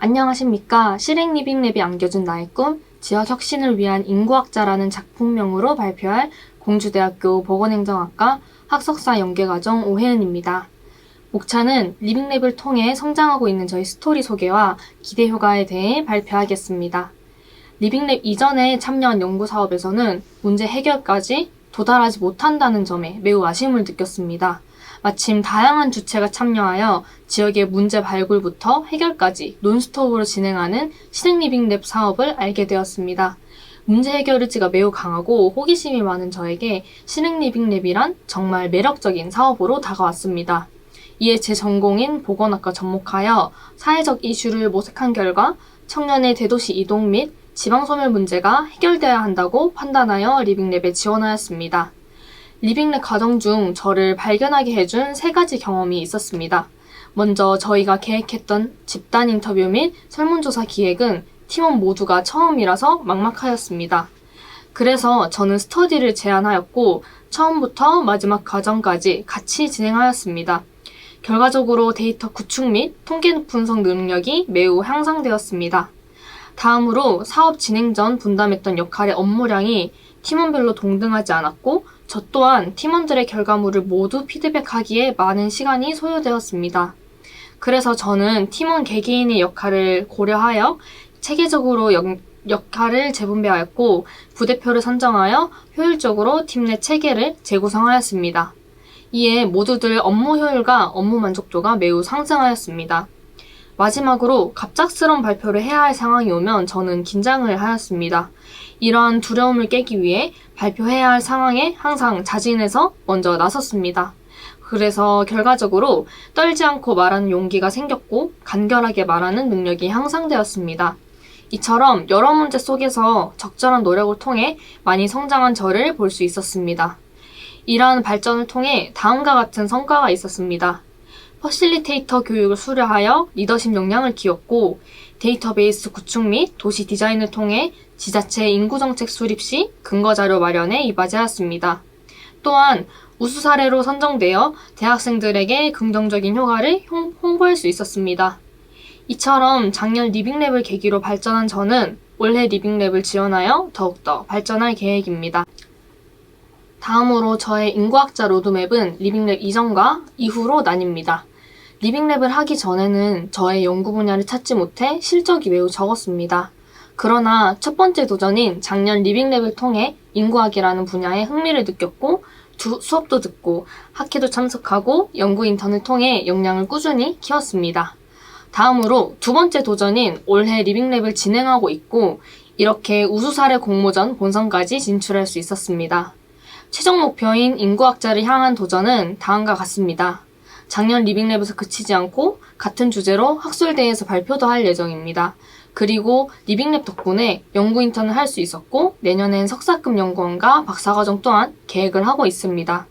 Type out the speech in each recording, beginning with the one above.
안녕하십니까. 실행 리빙랩이 안겨준 나의 꿈, 지역 혁신을 위한 인구학자라는 작품명으로 발표할 공주대학교 보건행정학과 학석사 연계과정 오혜은입니다. 목차는 리빙랩을 통해 성장하고 있는 저희 스토리 소개와 기대 효과에 대해 발표하겠습니다. 리빙랩 이전에 참여한 연구 사업에서는 문제 해결까지 도달하지 못한다는 점에 매우 아쉬움을 느꼈습니다. 마침 다양한 주체가 참여하여 지역의 문제 발굴부터 해결까지 논스톱으로 진행하는 실행 리빙랩 사업을 알게 되었습니다. 문제 해결 의지가 매우 강하고 호기심이 많은 저에게 실행 리빙랩이란 정말 매력적인 사업으로 다가왔습니다. 이에 제 전공인 보건학과 접목하여 사회적 이슈를 모색한 결과 청년의 대도시 이동 및 지방소멸 문제가 해결되어야 한다고 판단하여 리빙랩에 지원하였습니다. 리빙랩 과정 중 저를 발견하게 해준 세 가지 경험이 있었습니다. 먼저 저희가 계획했던 집단 인터뷰 및 설문조사 기획은 팀원 모두가 처음이라서 막막하였습니다. 그래서 저는 스터디를 제안하였고 처음부터 마지막 과정까지 같이 진행하였습니다. 결과적으로 데이터 구축 및 통계 분석 능력이 매우 향상되었습니다. 다음으로 사업 진행 전 분담했던 역할의 업무량이 팀원별로 동등하지 않았고 저 또한 팀원들의 결과물을 모두 피드백하기에 많은 시간이 소요되었습니다. 그래서 저는 팀원 개개인의 역할을 고려하여 체계적으로 역, 역할을 재분배하였고 부대표를 선정하여 효율적으로 팀 내 체계를 재구성하였습니다. 이에 모두들 업무 효율과 업무 만족도가 매우 상승하였습니다. 마지막으로 갑작스러운 발표를 해야 할 상황이 오면 저는 긴장을 하였습니다. 이러한 두려움을 깨기 위해 발표해야 할 상황에 항상 자진해서 먼저 나섰습니다. 그래서 결과적으로 떨지 않고 말하는 용기가 생겼고 간결하게 말하는 능력이 향상되었습니다. 이처럼 여러 문제 속에서 적절한 노력을 통해 많이 성장한 저를 볼 수 있었습니다. 이러한 발전을 통해 다음과 같은 성과가 있었습니다. 퍼실리테이터 교육을 수료하여 리더십 역량을 키웠고 데이터베이스 구축 및 도시 디자인을 통해 지자체 인구정책 수립 시 근거자료 마련에 이바지하였습니다. 또한 우수 사례로 선정되어 대학생들에게 긍정적인 효과를 홍- 홍보할 수 있었습니다. 이처럼 작년 리빙랩을 계기로 발전한 저는 올해 리빙랩을 지원하여 더욱더 발전할 계획입니다. 다음으로 저의 인구학자 로드맵은 리빙랩 이전과 이후로 나뉩니다. 리빙랩을 하기 전에는 저의 연구 분야를 찾지 못해 실적이 매우 적었습니다. 그러나 첫 번째 도전인 작년 리빙랩을 통해 인구학이라는 분야에 흥미를 느꼈고 두- 수업도 듣고 학회도 참석하고 연구 인턴을 통해 역량을 꾸준히 키웠습니다. 다음으로 두 번째 도전인 올해 리빙랩을 진행하고 있고 이렇게 우수 사례 공모전 본선까지 진출할 수 있었습니다. 최종 목표인 인구학자를 향한 도전은 다음과 같습니다. 작년 리빙랩에서 그치지 않고 같은 주제로 학술대회에서 발표도 할 예정입니다. 그리고 리빙랩 덕분에 연구 인턴을 할 수 있었고 내년엔 석사급 연구원과 박사과정 또한 계획을 하고 있습니다.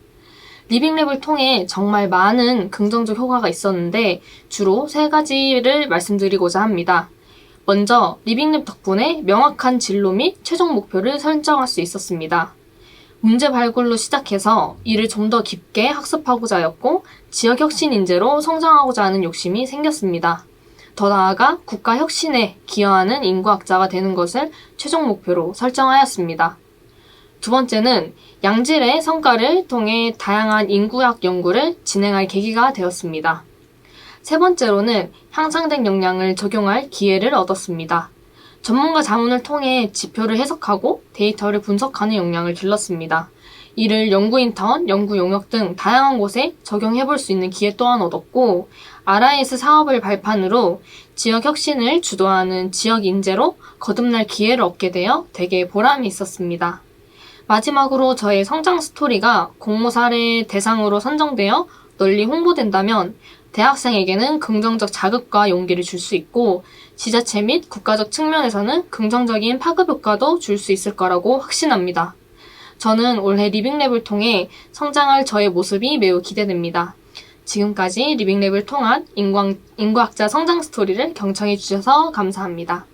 리빙랩을 통해 정말 많은 긍정적 효과가 있었는데 주로 세 가지를 말씀드리고자 합니다. 먼저 리빙랩 덕분에 명확한 진로 및 최종 목표를 설정할 수 있었습니다. 문제 발굴로 시작해서 이를 좀 더 깊게 학습하고자 하였고 지역 혁신 인재로 성장하고자 하는 욕심이 생겼습니다. 더 나아가 국가 혁신에 기여하는 인구학자가 되는 것을 최종 목표로 설정하였습니다. 두 번째는 양질의 성과를 통해 다양한 인구학 연구를 진행할 계기가 되었습니다. 세 번째로는 향상된 역량을 적용할 기회를 얻었습니다. 전문가 자문을 통해 지표를 해석하고 데이터를 분석하는 역량을 길렀습니다. 이를 연구 인턴, 연구 용역 등 다양한 곳에 적용해 볼 수 있는 기회 또한 얻었고, RIS 사업을 발판으로 지역 혁신을 주도하는 지역 인재로 거듭날 기회를 얻게 되어 되게 보람이 있었습니다. 마지막으로 저의 성장 스토리가 공모 사례 대상으로 선정되어 널리 홍보된다면 대학생에게는 긍정적 자극과 용기를 줄 수 있고 지자체 및 국가적 측면에서는 긍정적인 파급 효과도 줄 수 있을 거라고 확신합니다. 저는 올해 리빙랩을 통해 성장할 저의 모습이 매우 기대됩니다. 지금까지 리빙랩을 통한 인광, 인구학자 성장 스토리를 경청해 주셔서 감사합니다.